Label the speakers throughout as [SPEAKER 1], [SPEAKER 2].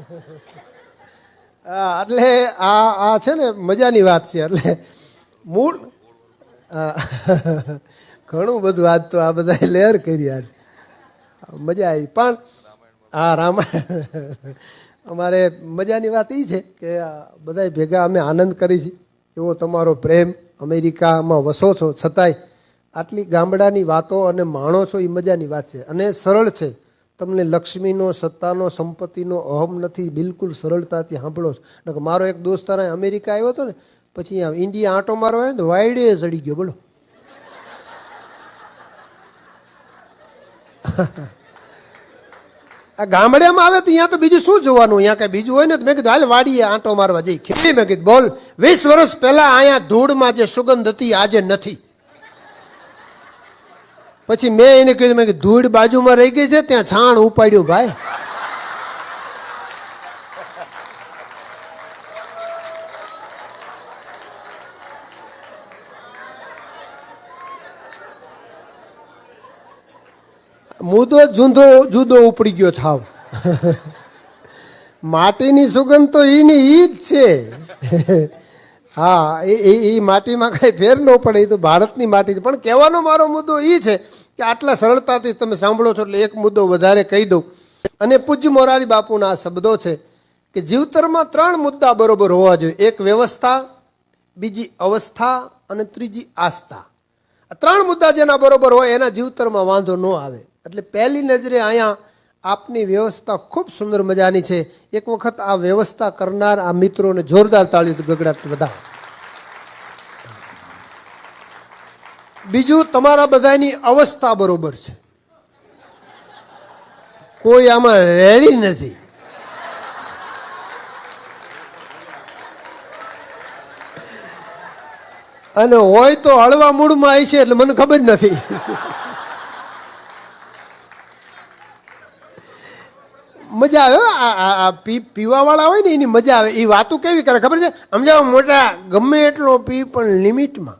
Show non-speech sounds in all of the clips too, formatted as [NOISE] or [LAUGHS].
[SPEAKER 1] [LAUGHS] એટલે આ આ છે ને મજાની વાત છે, એટલે મૂળ. [LAUGHS] ઘણું બધું આજ તો આ બધા લેર કરી યાર મજા આવી. પણ હા રામાયણ, [LAUGHS] અમારે મજાની વાત એ છે કે બધા ભેગા અમે આનંદ કરી છે. એવો તમારો પ્રેમ અમેરિકામાં વસો છો. છતાંય આટલી ગામડાની વાતો અને માણો છો એ મજાની વાત છે. અને સરળ છે. તમને લક્ષ્મીનો, સત્તાનો, સંપત્તિનો અહમ નથી, બિલકુલ સરળતાથી સાંભળો છો. નકર મારો એક દોસ્તાર અમેરિકા આવ્યો હતો ને, પછી ઇન્ડિયા આંટો મારવા આવ્યો ને વાયડે ચડી ગયો, બોલો. આ ગામડામાં આવે તો અહીંયા તો બીજું શું જોવાનું? અહીંયા કઈ બીજું હોય ને મેં કીધું, હાલ વાડીએ આંટો મારવા જઈ. ખેડી મેં કીધું, બોલ, વીસ વર્ષ પહેલા અહીંયા ધૂળમાં જે સુગંધ હતી, આજે નથી. પછી મેં એને કીધું, મેં ધૂળ બાજુમાં રહી ગઈ છે, ત્યાં છાણ ઉપાડ્યું ભાઈ. મુદ્દો જુદો જુદો ઉપડી ગયો છાવ. માટીની સુગંધ તો એની ઈ જ છે. હા, એ એ માટીમાં કાંઈ ફેર ન પડે, એ તો ભારતની માટી છે. પણ કહેવાનો મારો મુદ્દો એ છે કે આટલા સરળતાથી તમે સાંભળો છો એટલે એક મુદ્દો વધારે કહી દઉં. અને પૂજ્ય મોરારી બાપુના આ શબ્દો છે કે જીવતરમાં ત્રણ મુદ્દા બરોબર હોવા જોઈએ. એક વ્યવસ્થા, બીજી અવસ્થા અને ત્રીજી આસ્થા. આ ત્રણ મુદ્દા જેના બરોબર હોય એના જીવતરમાં વાંધો ન આવે. એટલે પહેલી નજરે અહીંયા આપની વ્યવસ્થા ખૂબ સુંદર મજાની છે. એક વખત આ વ્યવસ્થા કરનાર આ મિત્રોને જોરદાર તાળી ગગડાટ બધા બીજું તમારા બધાની અવસ્થા બરોબર છે. કોઈ આમાં રેડી નથી. અને હોય તો હળવા મૂડમાં આવી છે એટલે મને ખબર નથી. મજા આવે આ પીવા વાળા હોય ને એની મજા આવે. એ વાતો કેવી કરે ખબર છે? સમજાવો મોટા ગમે એટલો પી, પણ લિમિટમાં.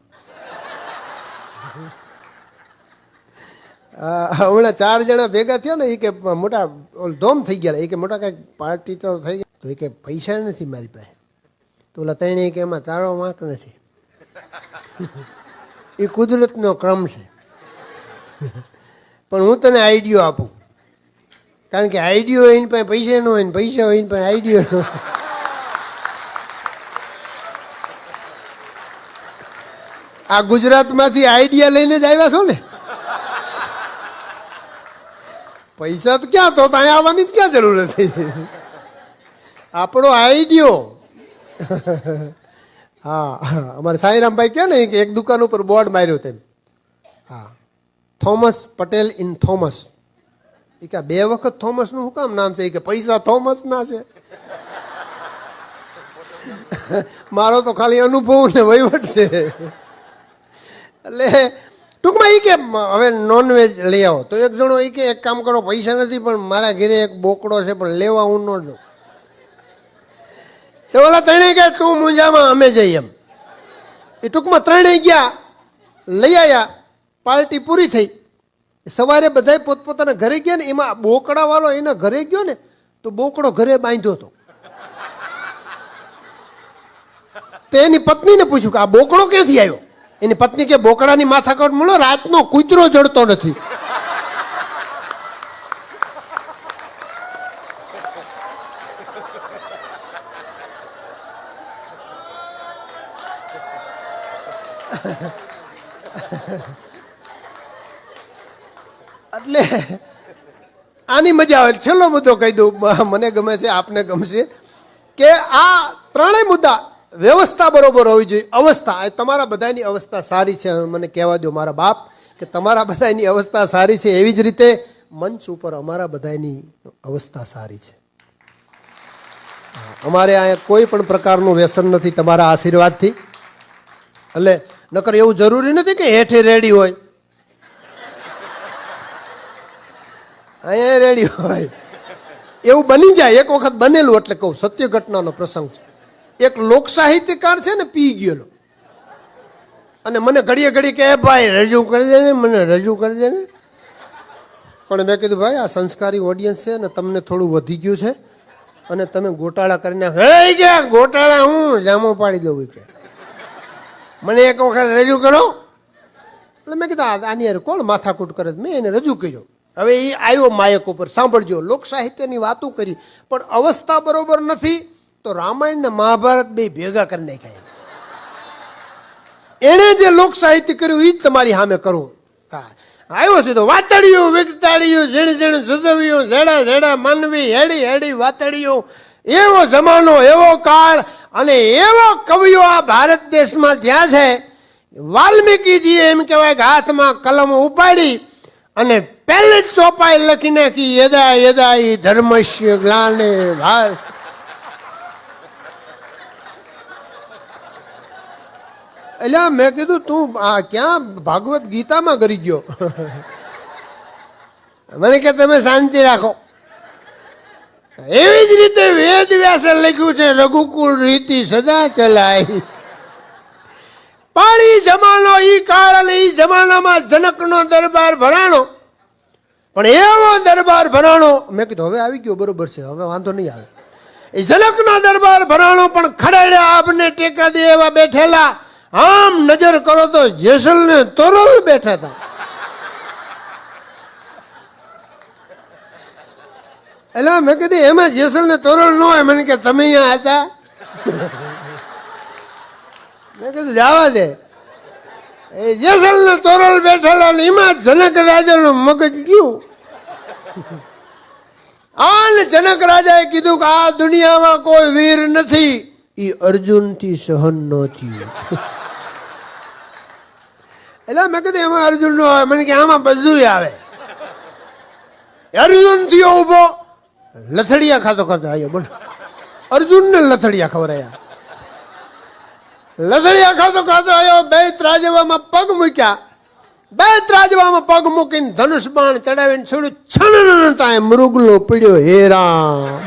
[SPEAKER 1] હમણાં ચાર જણા ભેગા થયા ને એ કે મોટા ઓલ ધોમ થઈ ગયા એ કે મોટા કાંઈક પાર્ટી તો થઈ ગયા તો એ કે પૈસા નથી મારી પાસે. તો ઓલા ત્રણે કે એમાં તારો વાંક નથી. એ કુદરતનો ક્રમ છે. પણ હું તને આઈડિયો આપું. કારણ કે આઈડિયો એની પાસે પૈસા ન હોય ને પૈસા હોય એની પાસે આઈડિયો ન હોય. આ ગુજરાતમાંથી આઈડિયા લઈને જ આવ્યા છો ને? પૈસા તો ક્યાં તો ત્યાં આવવાની જ ક્યાં જરૂર હતી? આપણો આઈડિયો. હા, અમારે સાંઈરામભાઈ કહે ને કે એક દુકાન ઉપર બોર્ડ માર્યો તેમ. હા. Thomas Patel in Thomas. એ કે બે વખત થોમસનું શું કામ નામ છે? કે પૈસા થોમસ ના છે. મારો તો ખાલી અનુભવ ને વહીવટ છે. એટલે ટૂંકમાં એ કે હવે નોનવેજ લઈ આવો. તો એક જણો એ કે, એક કામ કરો, પૈસા નથી, પણ મારા ઘરે એક બોકડો છે, પણ લેવા હું ન દઉં. તો ઓલા ત્રણેય ગયા તું મુંજામાં અમે જઈએ એમ. એ ટૂંકમાં ત્રણેય ગયા, લઈ આવ્યા પાર્ટી પૂરી થઈ. સવારે બધાય પોતપોતાના ઘરે ગયા ને, એમાં બોકડાવાળો એના ઘરે ગયો ને, તો બોકડો ઘરે બાંધ્યો હતો. તો એની પત્નીને પૂછ્યું કે, આ બોકડો ક્યાંથી આવ્યો? એની પત્ની કે બોકડાની માથાકટ મળો, રાતનો કૂતરો ચડતો નથી. એટલે આની મજા આવે. છેલ્લો મુદ્દો કહી દઉં. મને ગમે છે, આપને ગમશે કે આ ત્રણેય મુદ્દા વ્યવસ્થા બરોબર હોવી જોઈએ. અવસ્થા એ તમારા બધાની અવસ્થા સારી છે. મને કહેવા દો મારા બાપ કે તમારા બધાની અવસ્થા સારી છે. એવી જ રીતે મંચ ઉપર અમારા બધાની અવસ્થા સારી છે. અમારે અહીંયા કોઈ પણ પ્રકારનું વ્યસન નથી તમારા આશીર્વાદથી. એટલે નકર એવું જરૂરી નથી કે હેઠે રેડી હોય. અહીંયા રેડી હોય. એવું બની જાય. એક વખત બનેલું એટલે કહું, સત્ય ઘટનાનો પ્રસંગ છે. એક લોક સાહિત્યકાર છે ને, પી ગયેલો. અને મને ઘડીએ ઘડી કે ભાઈ, રજૂ કરી દે ને, મને રજૂ કરી દે ને. પણ મેં કીધું, ભાઈ, આ સંસ્કારી ઓડિયન્સ છે ને, તમને થોડું વધી ગયું છે અને તમે ગોટાળા કરીને હે ગયા ગોટાળા હું? જામો પાડી દઉં કે. મને એક વખત રજૂ કરો. એટલે મેં કીધું આની યાર કોણ માથાકૂટ કરે? મેં એને રજૂ કર્યો. હવે એ આવ્યો માયક ઉપર, સાંભળજો, લોક સાહિત્યની વાતો કરી, પણ અવસ્થા બરોબર નથી. તો રામાયણ ને મહાભારત બે ભેગા કરી નાખ્યા એણે જે લોક સાહિત્ય કર્યું એ જ તમારી સામે કરવું આવ્યો છે તો વાતડિયું, વિગતાડિયું, ઝીણ ઝીણ જુજવ્યું ઝેડા ઝેડા માનવી, હેડી હેડી વાતડિયું. એવો જમાનો, એવો કાળ અને એવો કવિઓ આ ભારત દેશમાં જ્યાં છે. વાલ્મીકીજીએ એમ કહેવાય કે હાથમાં કલમ ઉપાડી અને પહેલી ચોપાઈ લખી નાખી, યદા યદા ધર્મશ્ય જ્ઞાને ગ્લાને એટલે મેં કીધું, તું આ ક્યાં ભાગવત ગીતામાં કરી ગયો? મને કે, તમે શાંતિ રાખો. એવી જ રીતે વેદ વ્યાસે લખ્યું છે, રઘુકુળ રીતિ સદા ચલાય. પણ ઈ જમાનો, ઈ કાળ અને ઈ જમાનામાં જનકનો દરબાર ભરાણો. પણ એવો દરબાર ભરાણો, મેં કીધું, હવે આવી ગયો, બરોબર છે, હવે વાંધો નહીં આવે. એ જનકનો દરબાર ભરાણો, પણ ખડેડે આપને ટેકા દે એવા બેઠેલા આમ નજર કરો તો જેસલ ને તોરલ બેઠા હતા. એટલે મેં કીધું, એમાં જેસલ ને તોરલ ન હોય. મને કે, તમે અહીંયા હતા? મેં કીધું, જવા દે. એ જેસલ ને તોરલ બેઠેલા ને એમાં જનક રાજાનું મગજ ગયું. આન જનક રાજાએ કીધું કે, આ દુનિયામાં કોઈ વીર નથી. એ અર્જુનથી સહન ન થયું. એટલે મેં કીધું, એમાં અર્જુન નો આવે. મને કે, આમાં બધું આવે. અર્જુન થયો ઊભો લથડિયા ખાતો ખાતો આવ્યો બોલ. અર્જુન ને લથડિયા ખવડાયા. લથડિયા ખાતો ખાતો આવ્યો બે ત્રાજવામાં પગ મૂક્યા. બે ત્રાજવામાં પગ મૂકીને ધનુષ બાણ ચડાવીને છોડ્યું. છન તાય મૃગલો પીડ્યો હેરા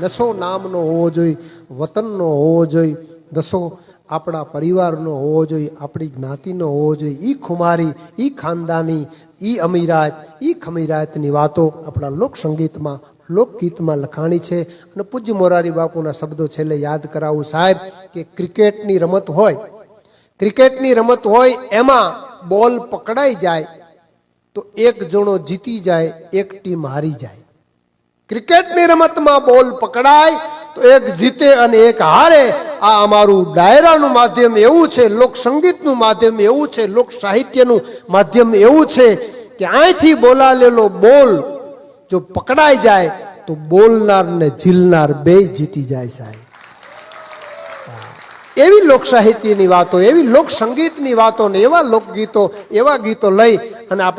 [SPEAKER 1] નસો નામનો હોવો જોઈએ, વતનનો હોવો જોઈએ. નસો આપણા પરિવારનો હોવો જોઈએ, આપણી જ્ઞાતિનો હોવો જોઈએ. ઈ ખુમારી, ઈ ખાનદાની, ઈ અમીરાત, ઈ ખમીરાતની વાતો આપણા લોકસંગીતમાં, લોકગીતમાં લખાણી છે. અને પૂજ્ય મોરારી બાપુના શબ્દો છેલ્લે યાદ કરાવું સાહેબ કે ક્રિકેટની રમત હોય, ક્રિકેટની રમત હોય એમાં બોલ પકડાઈ જાય, તો એક જણો જીતી જાય, એક ટીમ હારી જાય. ક્રિકેટની રમતમાં બોલ પકડાય તો એક જીતે અને એક હારે. આ અમારું ડાયરાનું માધ્યમ એવું છે, લોક સંગીતનું માધ્યમ એવું છે, લોક સાહિત્યનું માધ્યમ એવું છે કે અહીંથી બોલાલેલો બોલ જો પકડાઈ જાય તો બોલનાર ને ઝીલનાર બે જીતી જાય સાહેબ. એવી લોક સાહિત્યની વાતો, એવી લોક સંગીતની વાતો ને એવા લોકગીતો, એવા ગીતો લઈ અને આપણે